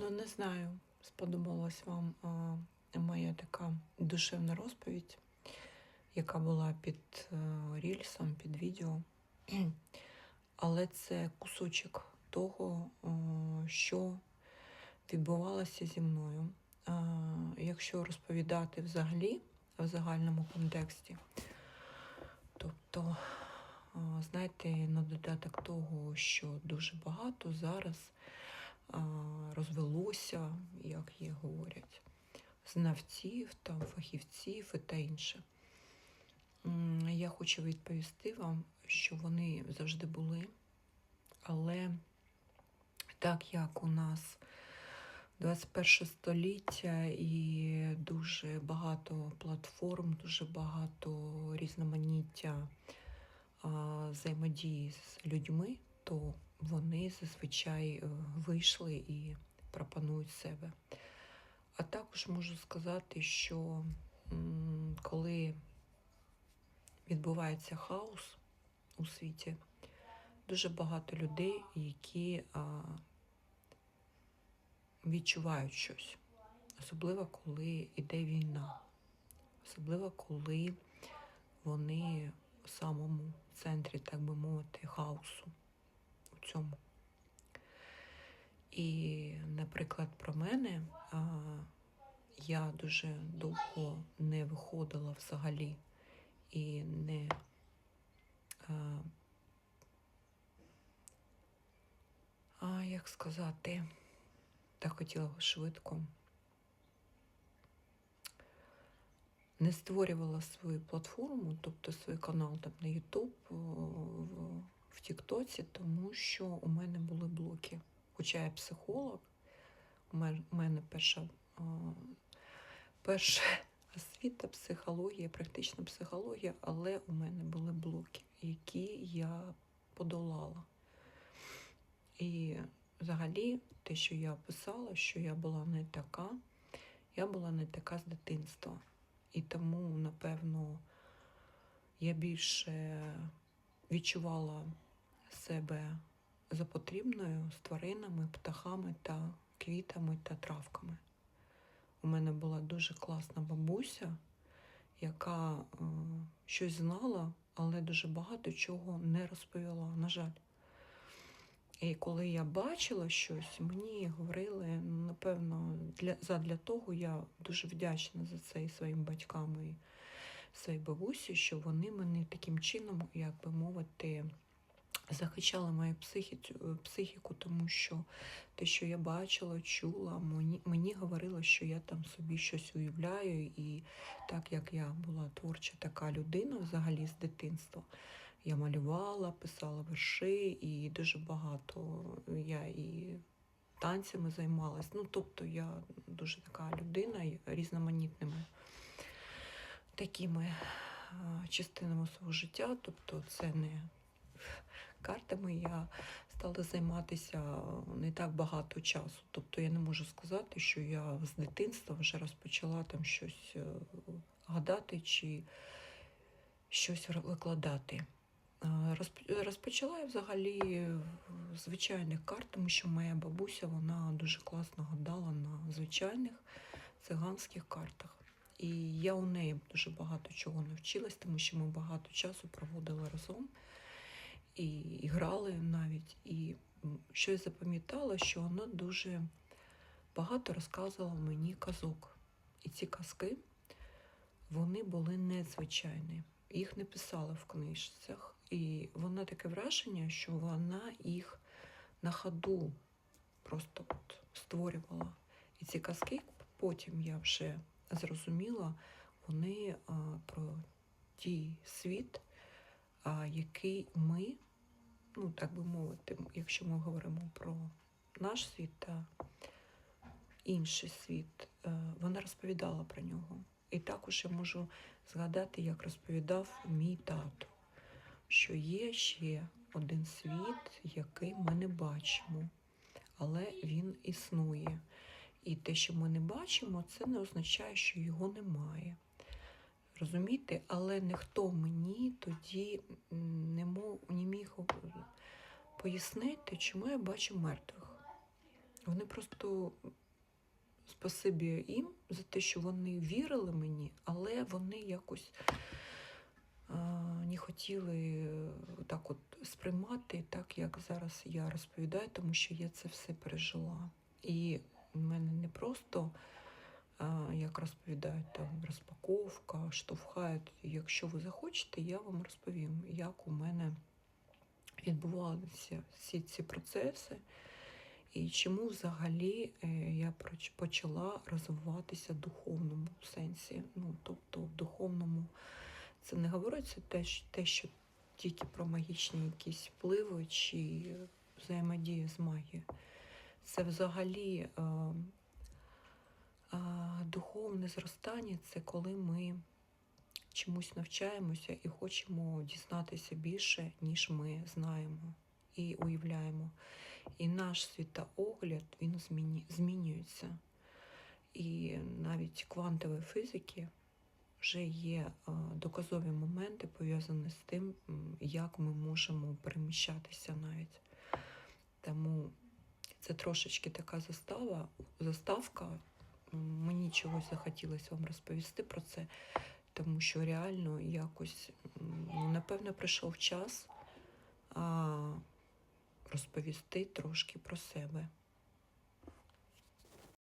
Ну, не знаю, сподобалась вам а, моя така душевна розповідь, яка була під е, рільсом, під відео. Але це кусочок того, о, що відбувалося зі мною. А, Якщо розповідати взагалі, в загальному контексті, тобто, а, знаєте, на додаток того, що дуже багато зараз а, розвелося, як є говорять, знавців, там, фахівців і та інше. Я хочу відповісти вам, що вони завжди були, але так як у нас 21 століття і дуже багато платформ, дуже багато різноманіття взаємодії з людьми, то вони зазвичай е, вийшли і пропонують себе. А також можу сказати, що коли відбувається хаос у світі, дуже багато людей, які відчувають щось. Особливо, коли йде війна, особливо, коли вони в самому центрі, так би мовити, цьому. І, наприклад, про мене я дуже довго не виходила взагалі і не а, як сказати, так хотіла швидко. Не створювала свою платформу, тобто свій канал там на YouTube, в, Тіктоці, тому що у мене були блоки. Хоча я психолог, у мене перша, перша освіта, психологія, практична психологія, але у мене були блоки, які я подолала. І взагалі, те, що я писала, що я була не така, я була не така з дитинства. І тому, напевно, я більше відчувала себе за потрібною з тваринами, птахами та квітами та травками. У мене була дуже класна бабуся, яка е, щось знала, але дуже багато чого не розповіла, на жаль. І коли я бачила щось, мені говорили, напевно, для, задля того я дуже вдячна за це і своїм батькам, і своїй бабусі, що вони мене таким чином, як би мовити, захищали мою психіку, психіку, тому що те, що я бачила, чула, мені, мені говорило, що я там собі щось уявляю, і так як я була творча така людина взагалі з дитинства, я малювала, писала вірші, і дуже багато я і танцями займалась. Ну, тобто я дуже така людина різноманітними такими частинами свого життя. Тобто це не картами я стала займатися не так багато часу. Тобто я не можу сказати, що я з дитинства вже розпочала там щось е, гадати чи щось викладати. Розпочала я взагалі звичайних карт, тому що моя бабуся вона дуже класно гадала на звичайних циганських картах. І я у неї дуже багато чого навчилась, тому що ми багато часу проводили разом і, і грали навіть. І м, щось запам'ятала, що вона дуже багато розказувала мені казок. І ці казки вони були незвичайні. Їх не писала в книжцях. І вона таке враження, що вона їх на ходу просто от створювала. І ці казки потім я вже зрозуміла, вони а, про ті світ, а, який ми, ну так би мовити, якщо ми говоримо про наш світ та інший світ, е, вона розповідала про нього. І також я можу згадати, як розповідав мій тато, що є ще один світ, який ми не бачимо, але він існує. І те, що ми не бачимо, це не означає, що його немає. Розумієте, але ніхто мені тоді не, мог, не міг пояснити, чому я бачу мертвих. Вони просто спасибі їм за те, що вони вірили мені, але вони якось не хотіли е, так от сприймати, так як зараз я розповідаю, тому що я це все пережила. І в мене не просто, як розповідають, там розпаковка, штовхають. Якщо ви захочете, я вам розповім, як у мене відбувалися всі ці процеси. І чому взагалі е, я почала розвиватися в духовному сенсі? Ну, тобто в духовному це не говориться те, те, що тільки про магічні якісь впливи чи взаємодію з магією. Це взагалі е, е, духовне зростання це коли ми чомусь навчаємося і хочемо дізнатися більше, ніж ми знаємо і уявляємо. І наш світоогляд він змінюється. І навіть квантової фізики вже є доказові моменти пов'язані з тим, як ми можемо переміщатися навіть. Тому це трошечки така застава, заставка. Мені чогось захотілося вам розповісти про це, тому що реально якось, ну, напевно, прийшов час розповісти трошки про себе.